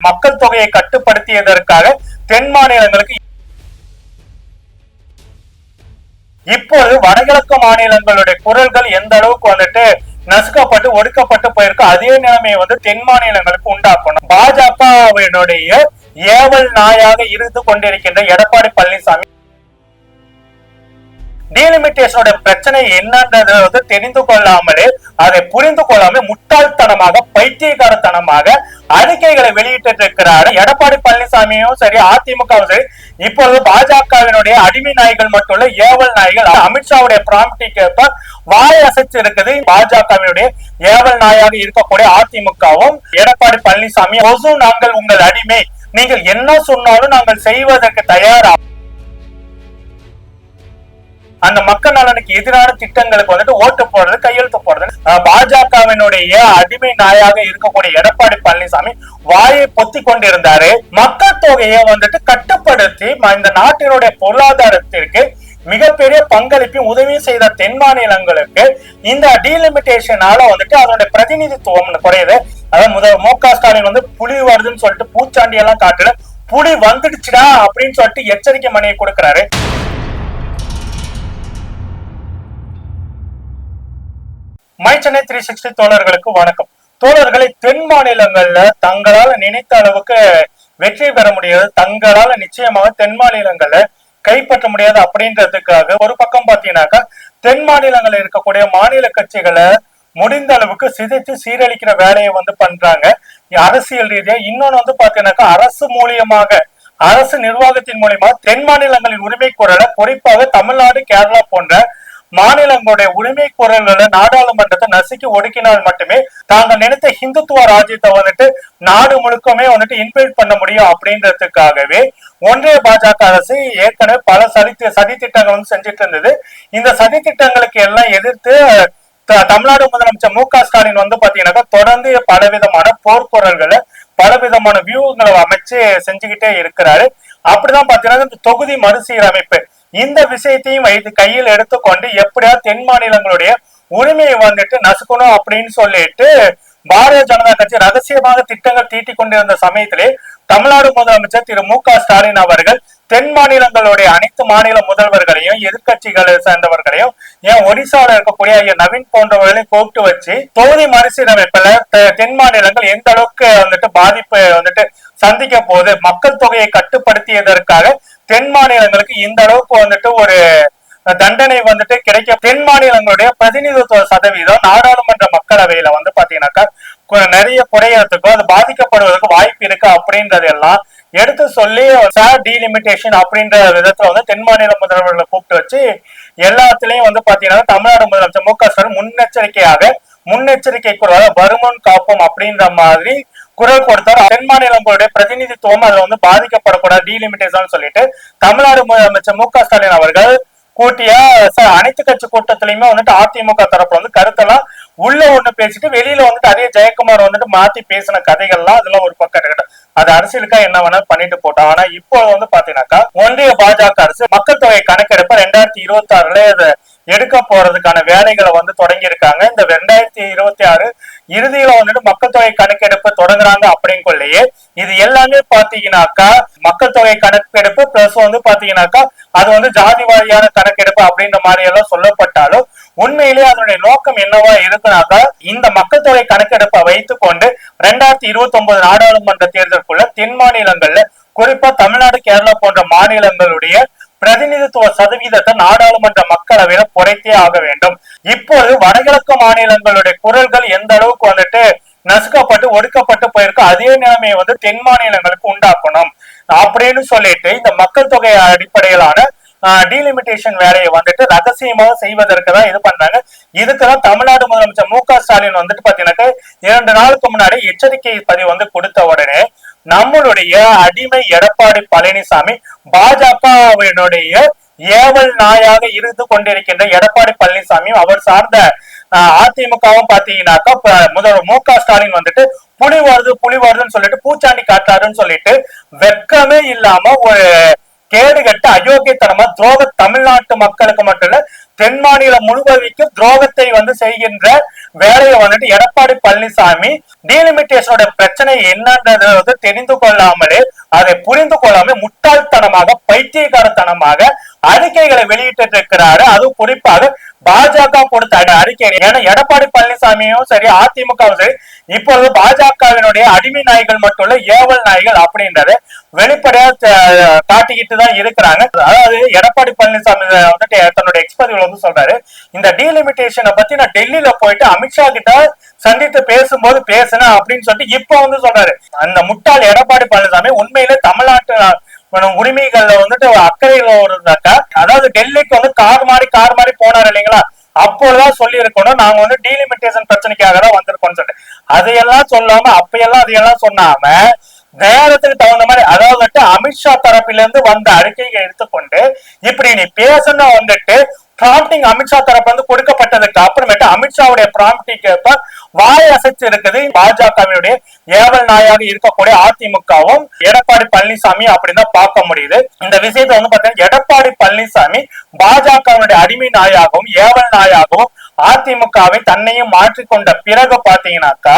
மக்கள் தொகையை கட்டுப்படுத்தியதற்காக தென் மாநிலங்களுக்கு இப்போது வடகிழக்கு மாநிலங்களுடைய குரல்கள் எந்த அளவுக்கு வந்துட்டு நசுக்கப்பட்டு ஒடுக்கப்பட்டு போயிருக்கு அதே நிலைமையை வந்து தென் மாநிலங்களுக்கு உண்டாக்கணும். பாஜகவினுடைய ஏவல் நாயாக இருந்து கொண்டிருக்கின்ற எடப்பாடி பழனிசாமி டீலிமிட்டேஷனோட பிரச்சனை என்னன்றது வந்து தெரிந்து கொள்ளாமலே அதை புரிந்து கொள்ளாமல் முட்டாள்தனமாக பைத்தியகாரத்தனமாக அறிக்கைகளை வெளியிட்டு இருக்கிறாரு எடப்பாடி பழனிசாமியும் சரி அதிமுகவும் சரி இப்பொழுது பாஜகவினுடைய அடிமை நாய்கள் மட்டும் இல்ல ஏவல் நாய்கள் அமித்ஷாவுடைய பிராமிட்டிக்கு ஏற்ப வாய் அசைச்சு இருக்குது பாஜகவினுடைய ஏவல் நாயாக இருக்கக்கூடிய அதிமுகவும் எடப்பாடி பழனிசாமி நாங்கள் உங்கள் அடிமை. நீங்கள் என்ன சொன்னாலும் நாங்கள் செய்வதற்கு தயாரா அந்த மக்கள் நலனுக்கு எதிரான திட்டங்களுக்கு வந்துட்டு ஓட்டு போடுறது கையெழுத்து போடுறது பாஜகவினுடைய அடிமை நாயாக இருக்கக்கூடிய எடப்பாடி பழனிசாமி வாயை பொத்தி கொண்டிருந்தாரு. மக்கள் தொகையை வந்துட்டு கட்டுப்படுத்தி இந்த நாட்டினுடைய பொருளாதாரத்திற்கு மிகப்பெரிய பங்களிப்பையும் உதவியும் செய்த தென் மாநிலங்களுக்கு இந்த டீலிமிட்டேஷனால வந்துட்டு அதனுடைய பிரதிநிதித்துவம் குறையுது. அதாவது முதல் மு க ஸ்டாலின் வந்து புலி வருதுன்னு சொல்லிட்டு பூச்சாண்டி எல்லாம் காட்டுல புலி வந்துடுச்சுடா அப்படின்னு சொல்லிட்டு எச்சரிக்கை மணியை கொடுக்கிறாரு. மை சென்னை த்ரீ சிக்ஸ்டி தோழர்களுக்கு வணக்கம். தோழர்களை தென் மாநிலங்கள்ல தங்களால நினைத்த அளவுக்கு வெற்றி பெற முடியாது. தங்களால நிச்சயமாக தென் மாநிலங்கள்ல கைப்பற்ற முடியாது அப்படின்றதுக்காக ஒரு பக்கம் பாத்தீங்கன்னாக்கா தென் மாநிலங்கள்ல இருக்கக்கூடிய மாநில கட்சிகளை முடிந்த அளவுக்கு சிதைத்து சீரழிக்கிற வேலையை வந்து பண்றாங்க. அரசியல் ரீதியா இன்னொன்னு வந்து பாத்தீங்கன்னாக்கா அரசு மூலியமாக அரசு நிர்வாகத்தின் மூலியமா தென் மாநிலங்களின் உரிமை குரலை குறிப்பாக தமிழ்நாடு கேரளா போன்ற மாநிலங்களுடைய உரிமை குரல்களை நாடாளுமன்றத்தை நசுக்கி ஒடுக்கினால் மட்டுமே தாங்க நினைத்த ஹிந்துத்துவ ராஜ்யத்தை வந்துட்டு நாடு முழுக்கமே வந்துட்டு இன்வைட் பண்ண முடியும் அப்படின்றதுக்காகவே ஒன்றிய பாஜக அரசு ஏற்கனவே பல சதி சதி திட்டங்கள் வந்து செஞ்சுட்டு இருந்தது. இந்த சதி திட்டங்களுக்கு எல்லாம் எதிர்த்து த- தமிழ்நாடு முதலமைச்சர் மு க ஸ்டாலின் வந்து பாத்தீங்கன்னாக்கா தொடர்ந்து பலவிதமான போர்க்குரல்களை பலவிதமான வியூகங்களை அமைச்சு செஞ்சுக்கிட்டே இருக்கிறாரு. அப்படிதான் பாத்தீங்கன்னா இந்த தொகுதி மறுசீரமைப்பு இந்த விஷயத்தையும் வைத்து கையில் எடுத்துக்கொண்டு எப்படியா தென் மாநிலங்களுடைய உரிமையை வந்துட்டு நசுக்கணும் அப்படின்னு சொல்லிட்டு பாரதிய ஜனதா கட்சி ரகசியமாக திட்டங்கள் தீட்டிக் கொண்டிருந்த சமயத்திலே தமிழ்நாடு முதலமைச்சர் திரு மு க ஸ்டாலின் அவர்கள் தென் மாநிலங்களுடைய அனைத்து மாநில முதல்வர்களையும் எதிர்க்கட்சிகளை சேர்ந்தவர்களையும் ஏன் ஒடிசால இருக்கக்கூடிய ஐயா நவீன் போன்றவர்களையும் கூப்பிட்டு வச்சு தொகுதி மறுசீரமைப்புல தெ- தென் மாநிலங்கள் எந்த அளவுக்கு வந்துட்டு பாதிப்பு வந்துட்டு சந்திக்க போது மக்கள் தொகையை கட்டுப்படுத்தியதற்காக தென் மாநிலங்களுக்கு இந்த அளவுக்கு வந்துட்டு ஒரு தண்டனை வந்துட்டு கிடைக்க தென் மாநிலங்களுடைய பிரதிநிதித்துவ சதவீதம் நாடாளுமன்ற மக்களவையில வந்து பாத்தீங்கன்னாக்கா நிறைய குறையறதுக்கும் அது பாதிக்கப்படுவதற்கு வாய்ப்பு இருக்கு அப்படின்றது எல்லாம் எடுத்து சொல்லி சார் டீலிமிட்டேஷன் அப்படின்ற விதத்துல வந்து தென் மாநில முதல்வர்களை கூப்பிட்டு வச்சு எல்லாத்துலயும் வந்து பாத்தீங்கன்னா தமிழ்நாடு முதலமைச்சர் மு க ஸ்டாலின் முன்னெச்சரிக்கையாக முன்னெச்சரிக்கை கூட வருமுன் காப்போம் அப்படின்ற மாதிரி குரல் கொடுத்தார். தென் மாநிலங்களுடைய பிரதிநிதித்துவம் அதுல வந்து பாதிக்கப்படக்கூடாது டீலிமிட்டேஷன் சொல்லிட்டு தமிழ்நாடு முதலமைச்சர் மு க ஸ்டாலின் அவர்கள் கூட்டிய அனைத்து கட்சி கூட்டத்திலயுமே வந்துட்டு அதிமுக தரப்புல வந்து கருத்தெல்லாம் உள்ள ஒண்ணு பேசிட்டு வெளியில வந்துட்டு அதே ஜெயக்குமார் வந்துட்டு மாத்தி பேசின கதைகள்லாம் அதெல்லாம் ஒரு பக்கம் இருக்கட்டும் அது அரசியலுக்கா என்ன வேணாலும் பண்ணிட்டு போட்டோம். ஆனா இப்போ வந்து பாத்தீங்கன்னாக்கா ஒன்றிய பாஜக அரசு மக்கள் தொகை கணக்கெடுப்ப ரெண்டாயிரத்தி இருபத்தி ஆறுல எடுக்க போறதுக்கான வேலைகளை வந்து தொடங்கி இருக்காங்க இந்த ரெண்டாயிரத்தி இருபத்தி ஆறு இறுதியில வந்துட்டு மக்கள் தொகை கணக்கெடுப்பு தொடங்குறாங்க அப்படிங்கொள்ளையே இது எல்லாமே பாத்தீங்கன்னாக்கா மக்கள் தொகை கணக்கெடுப்பு பிளஸ் வந்து பாத்தீங்கன்னாக்கா அது வந்து ஜாதி வாரியான கணக்கெடுப்பு அப்படின்ற மாதிரி எல்லாம் சொல்லப்பட்டாலும் உண்மையிலேயே அதனுடைய நோக்கம் என்னவா இருக்குனாக்கா இந்த மக்கள் தொகை கணக்கெடுப்பை வைத்துக் கொண்டு ரெண்டாயிரத்தி இருபத்தி ஒன்பது நாடாளுமன்ற தேர்தலுக்குள்ள தென் மாநிலங்கள்ல குறிப்பா தமிழ்நாடு கேரளா போன்ற மாநிலங்களுடைய பிரதிநிதித்துவ சதவீதத்தை நாடாளுமன்ற மக்களவையில குறைத்தே ஆக வேண்டும். இப்போது வடகிழக்கு மாநிலங்களுடைய குரல்கள் எந்த அளவுக்கு வந்துட்டு நசுக்கப்பட்டு ஒடுக்கப்பட்டு போயிருக்கு அதே நிலைமையை வந்து தென் மாநிலங்களுக்கு உண்டாக்கணும். அப்படின்னு சொல்லிட்டு இந்த மக்கள் தொகை அடிப்படையிலான டீலிமிட்டேஷன் வேலையை வந்துட்டு ரகசியமாக செய்வதற்கு தான் இது பண்றாங்க. இதுக்குதான் தமிழ்நாடு முதலமைச்சர் மு க ஸ்டாலின் வந்துட்டு பாத்தீங்கன்னாக்க இரண்டு நாளுக்கு முன்னாடி எச்சரிக்கை பதிவு வந்து கொடுத்த உடனே நம்மளுடைய அடிமை எடப்பாடி பழனிசாமி பாஜகவினுடைய ஏவல் நாயாக இருந்து கொண்டிருக்கின்ற எடப்பாடி பழனிசாமியும் அவர் சார்ந்த அதிமுகவும் பாத்தீங்கன்னாக்கா முதல்வர் மு க ஸ்டாலின் வந்துட்டு புலி வருது புலி வருதுன்னு சொல்லிட்டு பூச்சாண்டி காட்டாருன்னு சொல்லிட்டு வெட்கமே இல்லாம ஒரு கேடுகட்ட அயோக்கியத்தனமா துரோக தமிழ்நாட்டு மக்களுக்கு மட்டும் இல்ல தென் மாநிலம் முழுவதுக்கும் துரோகத்தை வந்து செய்கின்ற வேலையை வந்துட்டு எடப்பாடி பழனிசாமி டீலிமிட்டேஷனோட பிரச்சனை என்னன்றதை வந்து தெரிந்து கொள்ளாமலே அதை புரிந்து கொள்ளாமல் முட்டாள்தனமாக பைத்தியகாரத்தனமாக அறிக்கைகளை வெளியிட்டு இருக்கிறாரு அதுவும் குறிப்பாக பாஜக கொடுத்த அறிக்கை. ஏன்னா எடப்பாடி பழனிசாமியும் சரி அதிமுகவும் சரி இப்பொழுது பாஜகவினுடைய அடிமை நாய்கள் மட்டும் இல்ல ஏவல் நாய்கள் அப்படின்றத வெளிப்படையா காட்டிக்கிட்டு தான் இருக்கிறாங்க. அதாவது எடப்பாடி பழனிசாமி வந்துட்டு தன்னுடைய எக்ஸ்பதிவில் வந்து சொல்றாரு இந்த டீலிமிட்டேஷனை பத்தி நான் டெல்லியில போயிட்டு அமித்ஷா கிட்ட சந்தித்து பேசும்போது பேசினேன் அப்படின்னு சொல்லிட்டு இப்ப வந்து சொல்றாரு. அந்த முட்டாள் எடப்பாடி பழனிசாமி உண்மையிலே தமிழ்நாட்டு உரிமைகள்ல வந்துட்டு அக்கறையில இருந்தாக்கா அதாவது டெல்லிக்கு வந்து கார் மாறி கார் மாறி போனார் இல்லைங்களா? அப்பொழுதுதான் சொல்லி இருக்கணும் நாங்க வந்து டீலிமிட்டேஷன் பிரச்சனைக்காக தான் வந்திருக்கோம்னு சொல்லிட்டு. அதையெல்லாம் சொல்லாம அப்பையெல்லாம் அதையெல்லாம் சொன்னாம நேரத்துக்கு தகுந்த மாதிரி அதாவது அமித்ஷா தரப்பிலிருந்து வந்த அறிக்கையை எடுத்துக்கொண்டு இப்படி நீ பேசணும் வந்துட்டு ப்ராம்ப்டிங் அமித்ஷா தரப்பு வந்து கொடுக்கப்பட்டதுக்கு அப்புறமேட்டு அமித்ஷாவுடைய ப்ராம்ப்டிக்கு ஏற்ப வாய் அசைச்சு இருக்குது. பாஜகவினுடைய ஏவல் நாயாக இருக்கக்கூடிய அதிமுகவும் எடப்பாடி பழனிசாமி அப்படின்னு தான் பார்க்க முடியுது. இந்த விஷயத்தை வந்து பாத்தீங்கன்னா எடப்பாடி பழனிசாமி பாஜகவினுடைய அடிமை நாயாகவும் ஏவல் நாயாகவும் அதிமுகவை தன்னையும் மாற்றிக்கொண்ட பிறகு பாத்தீங்கன்னாக்கா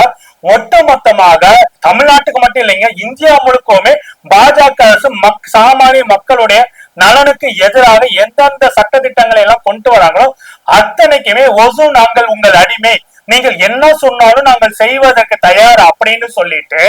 ஒட்டுமொத்தமாக தமிழ்நாட்டுக்கு மட்டும் இல்லைங்க இந்தியா முழுக்கவுமே பாஜக அரசு மக் சாமானிய மக்களுடைய நலனுக்கு எதிராக எந்தெந்த சட்ட திட்டங்களை எல்லாம் கொண்டு வராங்களோ அத்தனைக்குமே ஒசு நாங்கள் உங்கள் அடிமை. நீங்கள் என்ன சொன்னாலும் நாங்கள் செய்வதற்கு தயார் அப்படின்னு சொல்லிட்டு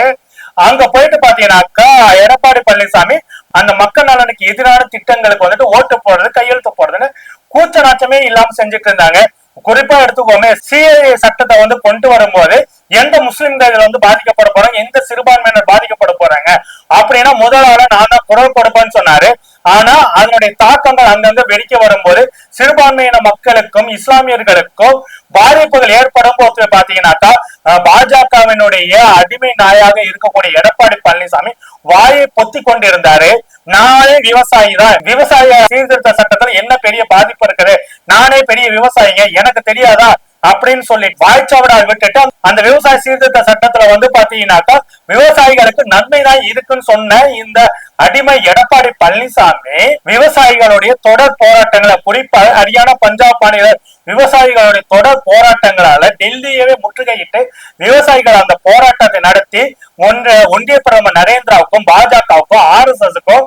அங்க போயிட்டு பாத்தீங்கன்னாக்கா எடப்பாடி பழனிசாமி அந்த மக்கள் நலனுக்கு எதிரான திட்டங்களுக்கு வந்துட்டு ஓட்டு போடுறது கையெழுத்து போடுறதுன்னு கூச்ச நாச்சமே இல்லாம செஞ்சுட்டு இருந்தாங்க. குறிப்பா எடுத்துக்கோமே சிஏஏ சட்டத்தை வந்து கொண்டு வரும்போது எந்த முஸ்லிம்கள் இதுல வந்து பாதிக்கப்பட போறாங்க? எந்த சிறுபான்மையினர் பாதிக்கப்பட போறாங்க? அப்படின்னா முதலாள நான் தான் குரல் கொடுப்பேன்னு சொன்னாரு. ஆனா அதனுடைய தாக்கங்கள் அங்கங்க வெடிக்க வரும்போது சிறுபான்மையின மக்களுக்கும் இஸ்லாமியர்களுக்கும் பாதிப்புகள் ஏற்படும் போது பாத்தீங்கன்னாக்கா அஹ், பாஜகவினுடைய அடிமை நாயாக இருக்கக்கூடிய எடப்பாடி பழனிசாமி வாயை பொத்தி கொண்டிருந்தாரு. நானே விவசாயி தான். விவசாய சீர்திருத்த சட்டத்துல என்ன பெரிய பாதிப்பு இருக்குது? நானே பெரிய விவசாயிங்க. எனக்கு தெரியாதா? அப்படின்னு சொல்லி வாய்ச்சாவிடா விட்டுட்டு அந்த விவசாய சீர்திருத்த சட்டத்துல வந்து பாத்தீங்கன்னாக்கா விவசாயிகளுக்கு நன்மை தான் இருக்குன்னு சொன்ன இந்த அடிமை எடப்பாடி பழனிசாமி விவசாயிகளுடைய தொடர் போராட்டங்களை குறிப்பாக ஹரியானா பஞ்சாப் மாநில விவசாயிகளுடைய தொடர் போராட்டங்களால டெல்லியவே முற்றுகையிட்டு விவசாயிகள் அந்த போராட்டத்தை நடத்தி ஒன்ற ஒன்றிய பிரதமர் நரேந்திராவுக்கும் பாஜகவுக்கும் ஆர் எஸ் எஸ்க்கும்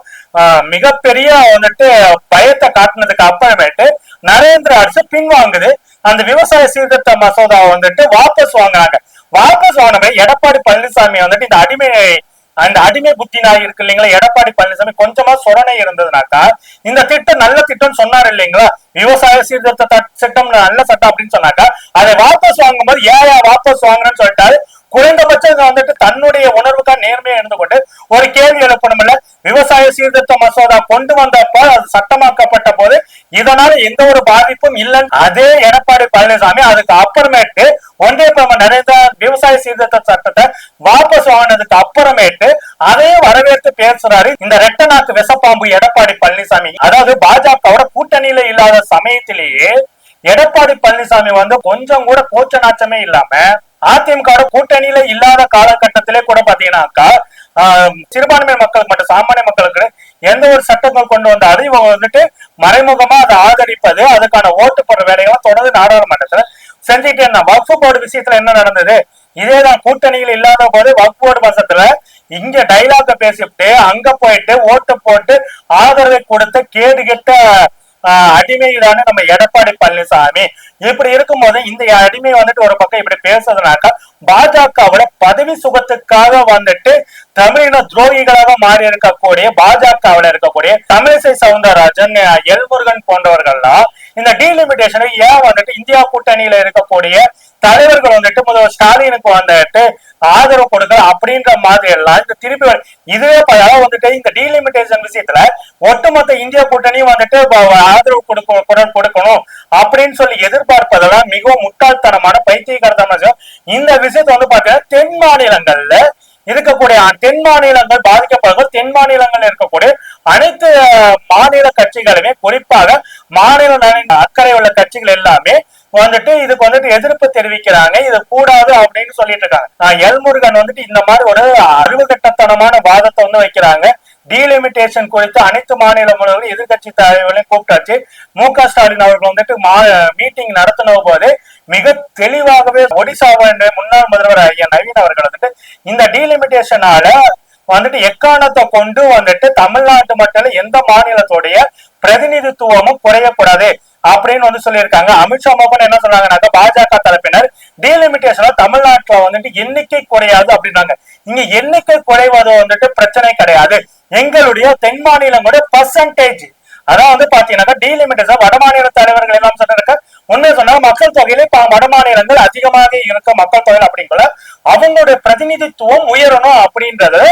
மிகப்பெரிய வந்துட்டு பயத்தை காட்டினதுக்கு அப்புறமேட்டு நரேந்திர அரசு பின்வாங்குது. அந்த விவசாய சீர்திருத்த மசோதாவை வந்துட்டு வாபஸ் வாங்கினாங்க வாபஸ் வாங்கின எடப்பாடி பழனிசாமி வந்துட்டு இந்த அடிமை அந்த அடிமை புத்தி நாய் இருக்கு இல்லைங்களா எடப்பாடி பழனிசாமி கொஞ்சமா சொரணை இருந்ததுனாக்கா இந்த திட்டம் நல்ல திட்டம் சொன்னார் இல்லைங்களா? விவசாய சீர்திருத்த சட்டம் திட்டம் நல்ல சட்டம் அப்படின்னு சொன்னாக்கா அதை வாபஸ் வாங்கும்போது ஏன் ஏன் வாபஸ் வாங்குறேன்னு சொல்லிட்டாரு? குறைந்தபட்சம் வந்துட்டு தன்னுடைய உணர்வுக்காக நேர்மையா இருந்து கொண்டு ஒரு கேள்வி எழுப்பணும்ல? விவசாய சீர்திருத்த மசோதா கொண்டு வந்தப்ப அது சட்டமாக்கப்பட்ட போது இதனால எந்த ஒரு பாதிப்பும் இல்லைன்னு அதே எடப்பாடி பழனிசாமி அதுக்கு அப்புறமேட்டு ஒன்றிய பிரதமர் நரேந்திர விவசாய சீர்திருத்த சட்டத்தை வாபஸ் வாங்கினதுக்கு அப்புறமேட்டு அதையும் வரவேற்று பேசுறாரு இந்த ரெட்ட நாக்கு விசப்பாம்பு எடப்பாடி பழனிசாமி. அதாவது பாஜகவோட கூட்டணியில இல்லாத சமயத்திலேயே எடப்பாடி பழனிசாமி வந்து கொஞ்சம் கூட கோச்ச நாச்சமே இல்லாம அதிமுக கூட்டணியில இல்லாத காலகட்டத்திலே கூட பாத்தீங்கன்னாக்கா சிறுபான்மை மக்களுக்கு மட்டும் சாமானிய மக்களுக்கு எந்த ஒரு சட்டங்கள் கொண்டு வந்தாலும் இவங்க வந்துட்டு மறைமுகமா அதை ஆதரிப்பது அதுக்கான ஓட்டு போடுற வேலையெல்லாம் தொடர்ந்து நாடாளுமன்றத்துல செஞ்சுட்டு இருந்தா வக்ஃபு போர்டு விஷயத்துல என்ன நடந்தது? இதேதான் கூட்டணியில் இல்லாத போது வக்ஃபு போர்டு பட்சத்துல இங்க டைலாக பேசிவிட்டு அங்க போயிட்டு ஓட்டு போட்டு ஆதரவை கொடுத்த கேடு கெட்ட அடிமையுடான நம்ம எடப்பாடி பழனிசாமி. இப்படி இருக்கும்போது இந்த அடிமை வந்துட்டு ஒரு பக்கம் இப்படி பேசுறதுனாக்கா பாஜகவோட பதவி சுகத்துக்காக வந்துட்டு தமிழின துரோகிகளாக மாறி இருக்கக்கூடிய பாஜகவுல இருக்கக்கூடிய தமிழிசை சவுந்தரராஜன் எல்முருகன் போன்றவர்கள்லாம் இந்த டீலிமிட்டேஷனை ஏன் வந்துட்டு இந்தியா கூட்டணியில இருக்கக்கூடிய தலைவர்கள் வந்துட்டு முதல்வர் ஸ்டாலினுக்கு வந்துட்டு ஆதரவு கொடுக்கல அப்படின்ற மாதிரி எல்லாம் இந்த திருப்பி இதுவே அதாவது வந்துட்டு இந்த டீலிமிட்டேஷன் விஷயத்துல ஒட்டுமொத்த இந்திய கூட்டணியும் வந்துட்டு ஆதரவு கொடுக்க குரல் கொடுக்கணும் அப்படின்னு சொல்லி எதிர்பார்ப்பதெல்லாம் மிகவும் முட்டாள்தனமான பைத்தியகாரத்தனமான இந்த விஷயத்த வந்து பாத்தீங்கன்னா தென் மாநிலங்கள்ல இருக்கக்கூடிய தென் மாநிலங்கள் பாதிக்கப்படுகிற தென் மாநிலங்கள் இருக்கக்கூடிய அனைத்து மாநில கட்சிகளுமே குறிப்பாக மாநில அக்கறை உள்ள கட்சிகள் எல்லாமே வந்துட்டு இதுக்கு வந்துட்டு எதிர்ப்பு தெரிவிக்கிறாங்க. இது கூடாது அப்படின்னு சொல்லிட்டு இருக்காங்க. நான் எல்முருகன் வந்துட்டு இந்த மாதிரி ஒரு அறிவுகட்டத்தனமான வாதத்தை வந்து வைக்கிறாங்க. டீலிமிட்டேஷன் குறித்து அனைத்து மாநில முதல்வர்கள் எதிர்கட்சி தலைவர்களையும் கூப்பிட்டாச்சு. மு க ஸ்டாலின் அவர்கள் வந்துட்டு மீட்டிங் நடத்தின போது மிக தெளிவாகவே ஒடிசாவை முன்னாள் முதல்வர் ஐயா நவீன் அவர்கள் வந்துட்டு இந்த டீலிமிட்டேஷனால வந்துட்டு எக்காரணத்தை கொண்டு வந்துட்டு தமிழ்நாட்டு மட்டும் எந்த மாநிலத்துடைய பிரதிநிதித்துவமும் குறையக்கூடாது. அப்படின்னு வந்து சொல்லியிருக்காங்க. அமித்ஷா மோகன் என்ன சொன்னாங்கன்னாக்க பாஜக தரப்பினர் டீலிமிட்டேஷன்ல தமிழ்நாட்டுல வந்துட்டு எண்ணிக்கை குறையாது அப்படின்னாங்க இங்க எண்ணிக்கை குறைவது வந்துட்டு பிரச்சனை கிடையாது. எங்களுடைய தென் மாநிலங்களோட பர்சன்டேஜ் அதான் வந்து பாத்தீங்கன்னாக்கா டீலிமிட்டேஷன் வட மாநில தலைவர்கள் எல்லாம் சொன்னாக்க உண்மை சொன்னா மக்கள் தொகையில இப்ப வட மாநிலங்கள் அதிகமாக இருக்க மக்கள் தொகை அப்படிங்கிற அவங்களுடைய பிரதிநிதித்துவம் உயரணும் அப்படின்றது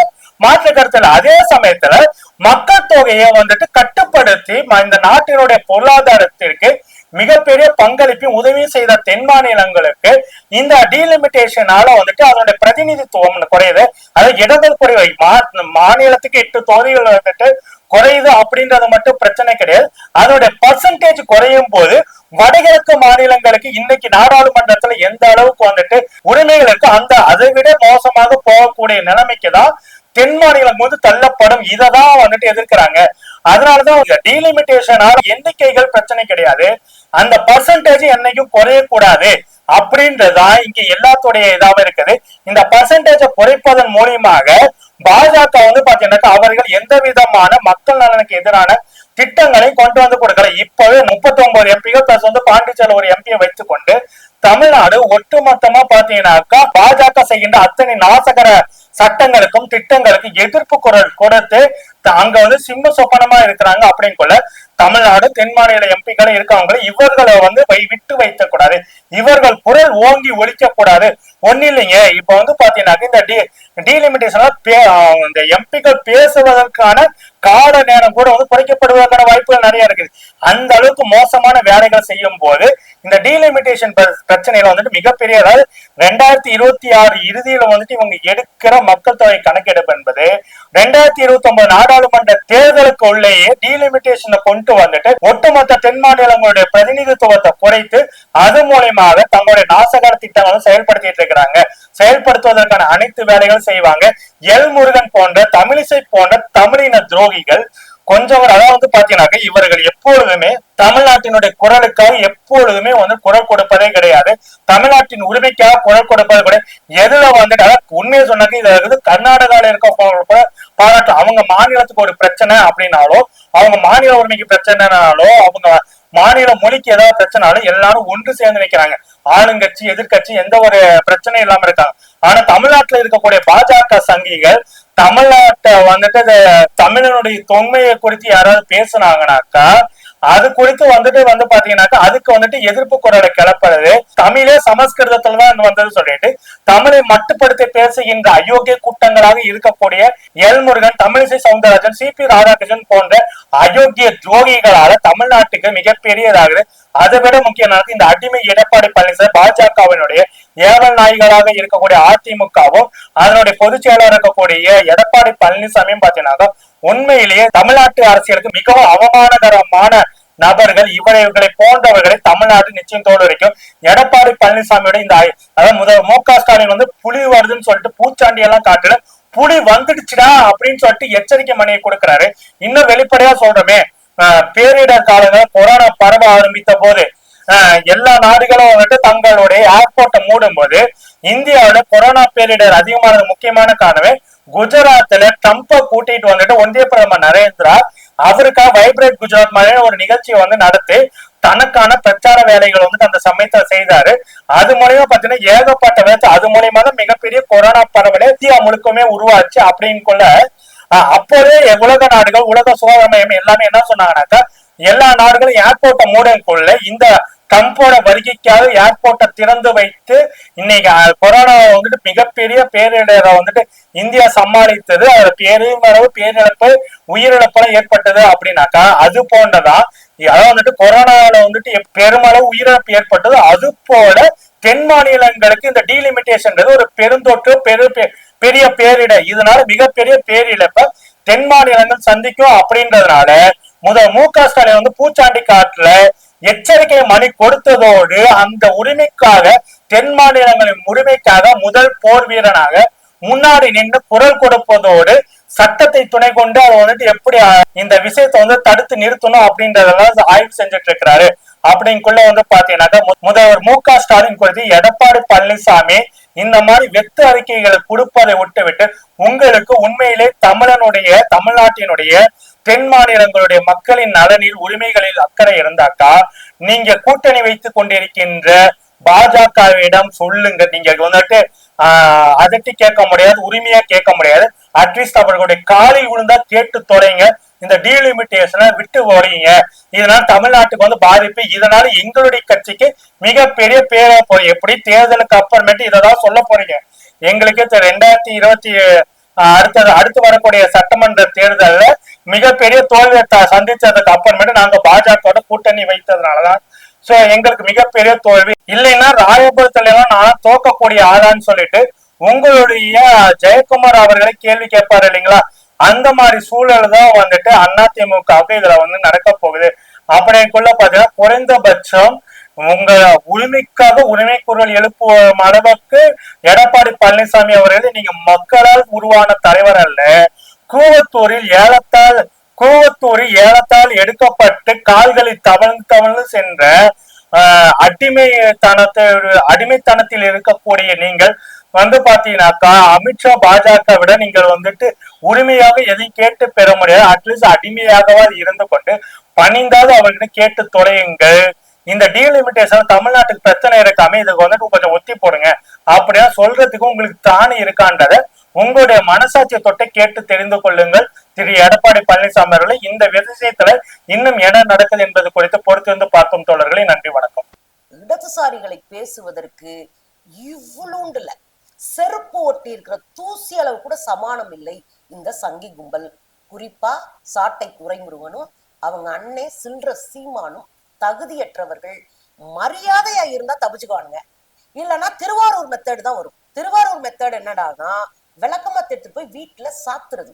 மாற்று கருத்துல. அதே சமயத்துல மக்கள் தொகையை வந்துட்டு கட்டுப்படுத்தி இந்த நாட்டினுடைய பொருளாதாரத்திற்கு மிகப்பெரிய பங்களிப்பையும் உதவியும் செய்த தென் மாநிலங்களுக்கு இந்த டீலிமிட்டேஷனால வந்துட்டு அதனுடைய பிரதிநிதித்துவம் குறையுது. அது இடங்கள் குறைவு. மா- மாநிலத்துக்கு எட்டு தொகுதிகள் வந்துட்டு குறையுது அப்படின்றது மட்டும் பிரச்சனை கிடையாது. அதனுடைய பர்சன்டேஜ் குறையும் போது வடகிழக்கு மாநிலங்களுக்கு இன்னைக்கு நாடாளுமன்றத்துல எந்த அளவுக்கு வந்துட்டு உரிமைகள் இருக்கு அந்த அதை விட மோசமாக போகக்கூடிய நிலைமைக்கு தான் தென் மாநிலம் வந்து தள்ளப்படும். இததான் வந்துட்டு எதிர்க்கிறாங்க. அதனாலதான் டீலிமிட்டேஷனால எண்ணிக்கைகள் பிரச்சனை கிடையாது. அந்த பர்சன்டேஜ் என்னைக்கும் குறையக்கூடாது. அப்படின்றதுதான் இங்க எல்லாத்துடைய இதாவே இருக்குது. இந்த பர்சன்டேஜை குறைப்பதன் மூலியமாக பாஜக வந்து பாத்தீங்கன்னாக்கா அவர்கள் எந்த விதமான மக்கள் நலனுக்கு எதிரான திட்டங்களை கொண்டு வந்து கொடுக்கல. இப்பவே முப்பத்தி ஒன்பது எம்பிகள் பிளஸ் வந்து பாண்டிச்சேரி ஒரு எம்பியை வைத்துக்கொண்டு தமிழ்நாடு ஒட்டுமொத்தமா பாத்தீங்கன்னாக்கா பாஜக செய்கின்ற அத்தனை நாசகர சட்டங்களுக்கும் திட்டங்களுக்கும் எதிர்ப்பு குரல் கொடுத்து அங்க வந்து சிம்ம சொப்பனமா இருக்கிறாங்க அப்படின்னு கொள்ள தமிழ்நாடு தென் மாநில எம்பிக்கள் இருக்கவங்க இவர்களை வந்து வை- விட்டு வைக்க கூடாது. இவர்கள் குரல் ஓங்கி ஒழிக்க கூடாது. ஒன்னு இல்லைங்க. இப்ப வந்து பாத்தீங்கன்னாக்க இந்த டி டீலிமிட்டேஷன் இந்த எம்பிக்கள் பேசுவதற்கான கால நேரம் கூட வந்து குறைக்கப்படுவதற்கான வாய்ப்புகள் நிறைய இருக்குது. அந்த அளவுக்கு மோசமான வேலைகள் செய்யும் போது இந்த டீலிமிட்டேஷன் பிரச்சனையில வந்துட்டு மிகப்பெரிய அதாவது ரெண்டாயிரத்தி இருபத்தி ஆறு இறுதியில வந்துட்டு இவங்க எடுக்கிற மக்கள் தொகை கணக்கெடுப்பு என்பது ரெண்டாயிரத்தி இருபத்தி ஒன்பது நாடாளுமன்ற தேர்தலுக்கு உள்ளேயே டீலிமிட்டேஷனை கொண்டு வந்துட்டு ஒட்டுமொத்த தென் மாநிலங்களுடைய பிரதிநிதித்துவத்தை குறைத்து அது மூலியமாக தங்களுடைய நாசகர திட்டங்களும் செயல்படுத்திட்டு இருக்கிறாங்க. செயல்படுத்துவதற்கான அனைத்து வேலைகளும் செய்வாங்க. எல் முருகன் போன்ற தமிழிசை போன்ற தமிழின துரோகிகள் கொஞ்சம் அதாவது பாத்தீங்கன்னாக்க இவர்கள் எப்பொழுதுமே தமிழ்நாட்டினுடைய குரலுக்காக எப்பொழுதுமே வந்து குரல் கொடுப்பதே கிடையாது. தமிழ்நாட்டின் உரிமைக்காக குரல் கொடுப்பது கூட எதுல வந்துட்டு அதாவது உண்மையை சொன்னாக்க இது வந்து கர்நாடகால இருக்க கூட பாராட்டும் அவங்க மாநிலத்துக்கு ஒரு பிரச்சனை அப்படின்னாலோ அவங்க மாநில உரிமைக்கு பிரச்சனைனாலோ அவங்க மாநில மொழிக்கு ஏதாவது பிரச்சனாலும் எல்லாரும் ஒன்று சேர்ந்து நிக்கிறாங்க. ஆளுங்கட்சி எதிர்கட்சி எந்த ஒரு பிரச்சனையும் இல்லாம இருக்காங்க. ஆனா தமிழ்நாட்டுல இருக்கக்கூடிய பாஜக சங்கிகள் தமிழ்நாட்டை வந்துட்டு தமிழனுடைய தொன்மையை குறித்து யாராவது பேசுனாங்கனாக்கா அது குறித்து வந்துட்டு வந்து பாத்தீங்கன்னாக்கா அதுக்கு வந்துட்டு எதிர்ப்பு குரலை கிளப்புறது தமிழே சமஸ்கிருதத்துல தான் வந்தது சொல்லிட்டு தமிழை மட்டுப்படுத்தி பேசுகின்ற அயோக்கிய கூட்டங்களாக இருக்கக்கூடிய L Murugan Tamilisai Soundararajan C P Radhakrishnan போன்ற அயோக்கிய துரோகிகளால தமிழ்நாட்டுக்கு மிகப்பெரியதாகுது. அதை விட முக்கியமானது இந்த அடிமை எடப்பாடி பழனிசாமி பாஜகவினுடைய ஏவல் நாய்களாக இருக்கக்கூடிய அதிமுகவும் அதனுடைய பொதுச் செயலாளர் இருக்கக்கூடிய எடப்பாடி பழனிசாமியும் பாத்தீங்கன்னா உண்மையிலேயே தமிழ்நாட்டு அரசியலுக்கு மிகவும் அவமானகரமான நபர்கள் இவரை இவர்களை போன்றவர்களை தமிழ்நாடு நிச்சயம் தோல் வரைக்கும் எடப்பாடி பழனிசாமியோட இந்த அதாவது முதல் மு க ஸ்டாலின் வந்து புலி வருதுன்னு சொல்லிட்டு பூச்சாண்டி எல்லாம் காட்டுல புலி வந்துடுச்சுடா அப்படின்னு சொல்லிட்டு எச்சரிக்கை மணியை கொடுக்கிறாரு. இன்னும் வெளிப்படையா சொல்றோமே பேரிடர் காலங்கள் கொரோனா பரவ ஆரம்பித்த போது ஆஹ் எல்லா நாடுகளும் வந்துட்டு தங்களுடைய ஏர்போர்ட்டை மூடும் போது இந்தியாவோட கொரோனா பேரிடர் அதிகமானது முக்கியமான காரணமே குஜராத்ல ட்ரம்ப கூட்டிட்டு வந்துட்டு ஒன்றிய பிரதமர் நரேந்திரா அவருக்கா வைப்ரேட் குஜராத் மாதிரி ஒரு நிகழ்ச்சியை வந்து நடத்தி தனக்கான பிரச்சார வேலைகள் வந்துட்டு அந்த சமயத்துல செய்தாரு. அது மூலியமா பாத்தீங்கன்னா ஏகப்பட்ட வேலை அது மூலியமா தான் மிகப்பெரிய கொரோனா பரவலை இந்தியா முழுக்கமே உருவாச்சு அப்படின்னு கொள்ள அப்போதே உலக நாடுகள் உலக சுகாதார மையம் எல்லாமே என்ன சொன்னாங்கன்னாக்கா எல்லா நாடுகளும் ஏர்போர்ட்டை மூடக்குள்ள இந்த கம்போட வருகைக்காக ஏர்போர்ட்டை திறந்து வைத்து இன்னைக்கு கொரோனா வந்துட்டு மிகப்பெரிய பேரிடரை வந்துட்டு இந்தியா சமாளித்தது. அது பேருமளவு பேரிழப்பு உயிரிழப்பெல்லாம் ஏற்பட்டது அப்படின்னாக்கா அது போன்றதான் அதாவது வந்துட்டு கொரோனால வந்துட்டு பெருமளவு உயிரிழப்பு ஏற்பட்டது. அது போல தென் மாநிலங்களுக்கு இந்த டீலிமிட்டேஷன்ன்றது ஒரு பெருந்தொற்று பெரு பெ- பெரிய பேரிட. இதனால மிகப்பெரிய பேரிழப்ப தென் மாநிலங்கள் சந்திக்கும் அப்படின்றதுனால முதல் மு க ஸ்டாலின் வந்து பூச்சாண்டி காட்டுல எச்சரிக்கை மணி கொடுத்ததோடு அந்த உரிமைக்காக தென் மாநிலங்களின் உரிமைக்காக முதல் போர் வீரனாக முன்னாடி நின்று குரல் கொடுப்பதோடு சட்டத்தை துணை கொண்டு அதை வந்துட்டு எப்படி இந்த விஷயத்தை வந்து தடுத்து நிறுத்தணும் அப்படின்றதெல்லாம் ஆய்வு செஞ்சுட்டு இருக்கிறாரு அப்படிங்குள்ள வந்து பாத்தீங்கன்னாக்கா மு- முதல்வர் மு க ஸ்டாலின் குறித்து எடப்பாடி பழனிசாமி இந்த மாதிரி வெத்து அறிக்கைகளை கொடுப்பதை விட்டுவிட்டு உங்களுக்கு உண்மையிலே தமிழனுடைய தமிழ்நாட்டினுடைய தென் மாநிலங்களுடைய மக்களின் நலனில் உரிமைகளில் அக்கறை இருந்தாக்கா நீங்க கூட்டணி வைத்துக் கொண்டிருக்கின்ற பாஜகவிடம் சொல்லுங்க. நீங்க வந்துட்டு ஆஹ், அதட்டி கேட்க முடியாது உரிமையா கேட்க முடியாது. அட்லீஸ்ட் அவர்களுடைய காலில் விழுந்தா கேட்டு தொலைங்க இந்த டீலிமிட்டேஷனை விட்டு போறீங்க இதனால தமிழ்நாட்டுக்கு வந்து பாதிப்பு. இதனால எங்களுடைய கட்சிக்கு மிகப்பெரிய பேரா போறீங்க எப்படி தேர்தலுக்கு அப்புறமேட்டு இததான் சொல்ல போறீங்க. எங்களுக்கு ரெண்டாயிரத்தி இருபத்தி அடுத்த அடுத்தது அடுத்து வரக்கூடிய சட்டமன்ற தேர்தல்ல மிகப்பெரிய தோல்வியை சந்திச்சதுக்கு அப்புறமேட்டு நாங்க பாஜகவோட கூட்டணி வைத்ததுனாலதான். சோ எங்களுக்கு மிகப்பெரிய தோல்வி. இல்லைன்னா ராயபுரத்துல எல்லாம் நான் தோக்கக்கூடிய ஆளான்னு சொல்லிட்டு உங்களுடைய ஜெயக்குமார் அவர்களை கேள்வி கேட்பாரு இல்லைங்களா? அந்த மாதிரி சூழல் தான் வந்துட்டு அதிமுகவுக்கு இதுல வந்து நடக்க போகுது. அப்படிக்குள்ள பாத்தீங்கன்னா குறைந்தபட்சம் உங்க உரிமைக்காக உரிமை குரல் எழுப்பும் அளவுக்கு எடப்பாடி பழனிசாமி அவர்கள் நீங்க மக்களால் உருவான தலைவர் அல்ல. கூவத்தூரில் ஏலத்தால் கூவத்தூரில் ஏலத்தால் எடுக்கப்பட்டு கால்களில் தவழ்ந்து தவழ்ந்து சென்ற ஆஹ், அடிமைத்தனத்தை அடிமைத்தனத்தில் இருக்கக்கூடிய நீங்கள் வந்து பாத்தீங்கன்னாக்கா அமித்ஷா பாஜக விட நீங்கள் வந்துட்டு உரிமையாக எதையும் கேட்டு பெற முடியாது. அட்லீஸ்ட் அடிமையாகவா இருந்து கொண்டு பணிந்தாவது அவர்கிட்ட கேட்டு தொலையுங்கள். இந்த டீலிமிட்டேஷன் தமிழ்நாட்டுக்கு பிரச்சனை இருக்காம இதுக்கு வந்துட்டு கொஞ்சம் ஒத்தி போடுங்க. அப்படியா சொல்றதுக்கு உங்களுக்கு தானே இருக்கான்றத உங்களுடைய மனசாட்சியை தொட்டு கேட்டு தெரிந்து கொள்ளுங்கள். திரு. எடப்பாடி பழனிசாமி அவர்களை இந்த விஷயத்துல இன்னும் என்ன நடக்குது என்பது குறித்து பொறுத்திருந்து பார்க்கும் தோழர்களை. நன்றி வணக்கம். இடதுசாரிகளை பேசுவதற்கு இவ்வளோண்டுல செருப்பு ஒட்டி இருக்கிற தூசி அளவு கூட சமானம் இல்லை. இந்த சங்கி கும்பல். குறிப்பா சாட்டை துறைமுருகனும் அவங்க அண்ணே சில்ற சீமானும் தகுதியற்றவர்கள். மரியாதையா இருந்தா தப்பிச்சுக்குவானுங்க. இல்லைன்னா திருவாரூர் மெத்தேடு தான் வரும். திருவாரூர் மெத்தேடு என்னடானா விளக்கமா எடுத்துட்டு போய் வீட்டுல சாத்துறது.